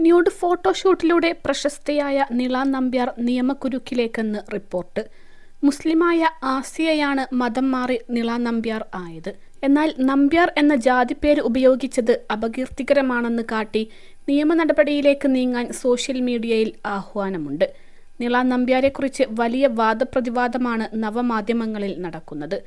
Nude ഫോട്ടോഷൂട്ടിലൂടെ പ്രശസ്തയായ നിള നമ്പ്യാർ നിയമക്കുരുക്കിലേക്കെന്ന് റിപ്പോർട്ട്. മുസ്ലിമായ ആസിയയാണ് മതം മാറി നിള നമ്പ്യാർ ആയത്. എന്നാൽ നമ്പ്യാർ എന്ന ജാതി പേര് ഉപയോഗിച്ചത് അപകീർത്തികരമാണെന്ന് കാട്ടി നിയമ നടപടിയിലേക്ക് നീങ്ങാൻ സോഷ്യൽ മീഡിയയിൽ ആഹ്വാനമുണ്ട്. നിള നമ്പ്യാരെക്കുറിച്ച് വലിയ വാദപ്രതിവാദമാണ് നവമാധ്യമങ്ങളിൽ നടക്കുന്നത്.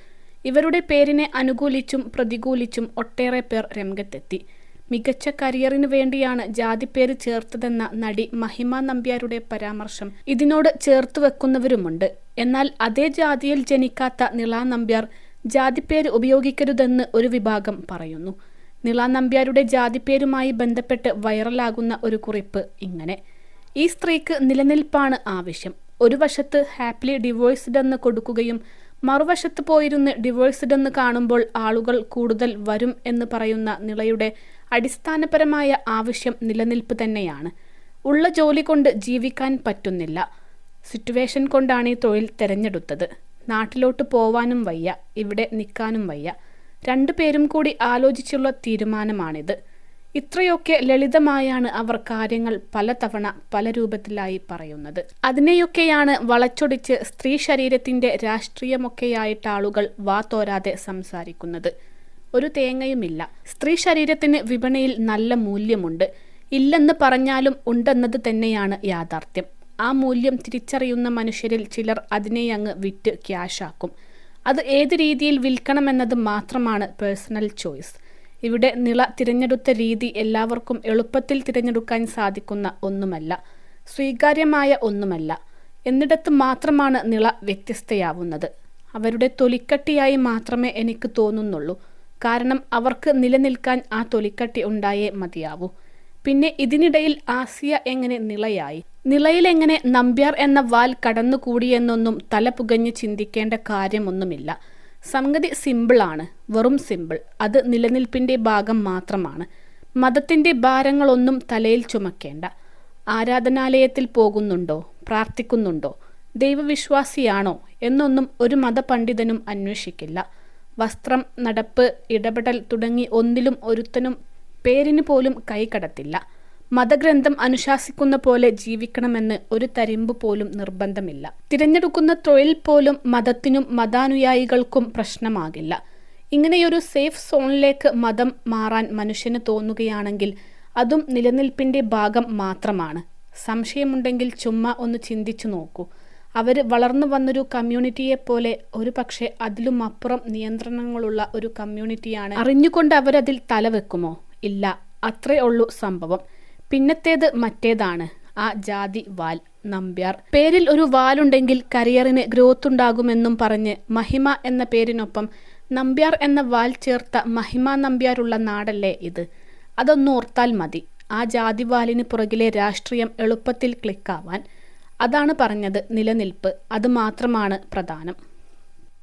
ഇവരുടെ പേരിനെ അനുകൂലിച്ചും പ്രതികൂലിച്ചും ഒട്ടേറെ പേർ രംഗത്തെത്തി. മികച്ച കരിയറിനു വേണ്ടിയാണ് ജാതിപ്പേര് ചേർത്തതെന്ന നടി മഹിമ നമ്പ്യാരുടെ പരാമർശം. ഇതിനോട് ചേർത്ത് വെക്കുന്നവരുമുണ്ട്. എന്നാൽ അതേ ജാതിയിൽ ജനിക്കാത്ത നിള നമ്പ്യാർ ജാതിപ്പേര് ഉപയോഗിക്കരുതെന്ന് ഒരു വിഭാഗം പറയുന്നു. നിള നമ്പ്യാരുടെ ജാതിപ്പേരുമായി ബന്ധപ്പെട്ട് വൈറലാകുന്ന ഒരു കുറിപ്പ് ഇങ്ങനെ. ഈ സ്ത്രീക്ക് നിലനിൽപ്പാണ് ആവശ്യം. ഒരു വശത്ത് ഹാപ്പിലി ഡിവോഴ്സ്ഡ് എന്ന് കൊടുക്കുകയും മറുവശത്ത് പോയിരുന്ന് ഡിവോഴ്സ്ഡ് എന്ന് കാണുമ്പോൾ ആളുകൾ കൂടുതൽ വരും എന്ന് പറയുന്ന നിളയുടെ അടിസ്ഥാനപരമായ ആവശ്യം നിലനിൽപ്പ് തന്നെയാണ്. ഉള്ള ജോലി കൊണ്ട് ജീവിക്കാൻ പറ്റുന്നില്ല. സിറ്റുവേഷൻ കൊണ്ടാണ് ഈ തൊഴിൽ തിരഞ്ഞെടുത്തത്. നാട്ടിലോട്ട് പോവാനും വയ്യ ഇവിടെ നിൽക്കാനും വയ്യ. രണ്ടു പേരും കൂടി ആലോചിച്ചുള്ള തീരുമാനമാണിത്. ഇത്രയൊക്കെ ലളിതമായാണ് അവർ കാര്യങ്ങൾ പലതവണ പല രൂപത്തിലായി പറയുന്നത്. അതിനെയൊക്കെയാണ് വളച്ചൊടിച്ച് സ്ത്രീ ശരീരത്തിന്റെ രാഷ്ട്രീയമൊക്കെയായിട്ട് ആളുകൾ വാ തോരാതെ സംസാരിക്കുന്നത്. ഒരു തേങ്ങയുമില്ല. സ്ത്രീ ശരീരത്തിന് വിപണിയിൽ നല്ല മൂല്യമുണ്ട്. ഇല്ലെന്ന് പറഞ്ഞാലും ഉണ്ടെന്നത് തന്നെയാണ് യാഥാർത്ഥ്യം. ആ മൂല്യം തിരിച്ചറിയുന്ന മനുഷ്യരിൽ ചിലർ അതിനെ അങ്ങ് വിറ്റ് ക്യാഷാക്കും. അത് ഏത് രീതിയിൽ വിൽക്കണമെന്നത് മാത്രമാണ് പേഴ്സണൽ ചോയ്സ്. ഇവിടെ നിള തിരഞ്ഞെടുത്ത രീതി എല്ലാവർക്കും എളുപ്പത്തിൽ തിരഞ്ഞെടുക്കാൻ സാധിക്കുന്ന ഒന്നുമല്ല. സ്വീകാര്യമായ ഒന്നുമല്ല. എന്നിടത്ത് മാത്രമാണ് നിള വ്യത്യസ്തയാവുന്നത്. അവരുടെ തൊലിക്കട്ടിയായി മാത്രമേ എനിക്ക് തോന്നുന്നുള്ളൂ. കാരണം അവർക്ക് നിലനിൽക്കാൻ ആ തൊലിക്കട്ടി ഉണ്ടായേ മതിയാവൂ. പിന്നെ ഇതിനിടയിൽ ആസിയ എങ്ങനെ നിളയായി? നിളയിലെങ്ങനെ നമ്പ്യാർ എന്ന വാൽ കടന്നുകൂടിയെന്നൊന്നും തല പുകഞ്ഞ് ചിന്തിക്കേണ്ട കാര്യമൊന്നുമില്ല. സംഗതി സിമ്പിളാണ് വെറും സിമ്പിൾ അത് നിലനിൽപ്പിന്റെ ഭാഗം മാത്രമാണ്. മതത്തിന്റെ ഭാരങ്ങളൊന്നും തലയിൽ ചുമക്കേണ്ട. ആരാധനാലയത്തിൽ പോകുന്നുണ്ടോ? പ്രാർത്ഥിക്കുന്നുണ്ടോ? ദൈവവിശ്വാസിയാണോ? എന്നൊന്നും ഒരു മതപണ്ഡിതനും അന്വേഷിക്കില്ല. വസ്ത്രം നടപ്പ് ഇടപെടൽ തുടങ്ങി ഒന്നിലും ഒരുത്തനും പേരിന് പോലും കൈകടത്തില്ല മതഗ്രന്ഥം അനുശാസിക്കുന്ന പോലെ ജീവിക്കണമെന്ന് ഒരു തരിമ്പ് പോലും നിർബന്ധമില്ല. തിരഞ്ഞെടുക്കുന്ന തൊഴിൽ പോലും മതത്തിനും മതാനുയായികൾക്കും പ്രശ്നമാകില്ല. ഇങ്ങനെയൊരു സേഫ് സോണിലേക്ക് മതം മാറാൻ മനുഷ്യന് തോന്നുകയാണെങ്കിൽ അതും നിലനിൽപ്പിന്റെ ഭാഗം മാത്രമാണ്. സംശയമുണ്ടെങ്കിൽ ചുമ്മാ ഒന്ന് ചിന്തിച്ചു നോക്കൂ. അവർ വളർന്നു വന്നൊരു കമ്മ്യൂണിറ്റിയെ പോലെ ഒരു പക്ഷേ അതിലും അപ്പുറം നിയന്ത്രണങ്ങളുള്ള ഒരു കമ്മ്യൂണിറ്റിയാണ്. അറിഞ്ഞുകൊണ്ട് അവരതിൽ തലവെക്കുമോ? ഇല്ല. അത്രേ ഉള്ളൂ സംഭവം. പിന്നത്തേത് മറ്റേതാണ്? ആ ജാതി വാൽ നമ്പ്യാർ. പേരിൽ ഒരു വാലുണ്ടെങ്കിൽ കരിയറിന് ഗ്രോത്ത് ഉണ്ടാകുമെന്നും പറഞ്ഞ് മഹിമ എന്ന പേരിനൊപ്പം നമ്പ്യാർ എന്ന വാൽ ചേർത്ത മഹിമ നമ്പ്യാറുള്ള നാടല്ലേ ഇത്? അതൊന്നോർത്താൽ മതി. ആ ജാതിവാലിന് പുറകിലെ രാഷ്ട്രീയം എളുപ്പത്തിൽ ക്ലിക്കാവാൻ. അതാണ് പറഞ്ഞത് നിലനിൽപ്പ്. അത് മാത്രമാണ് പ്രധാനം.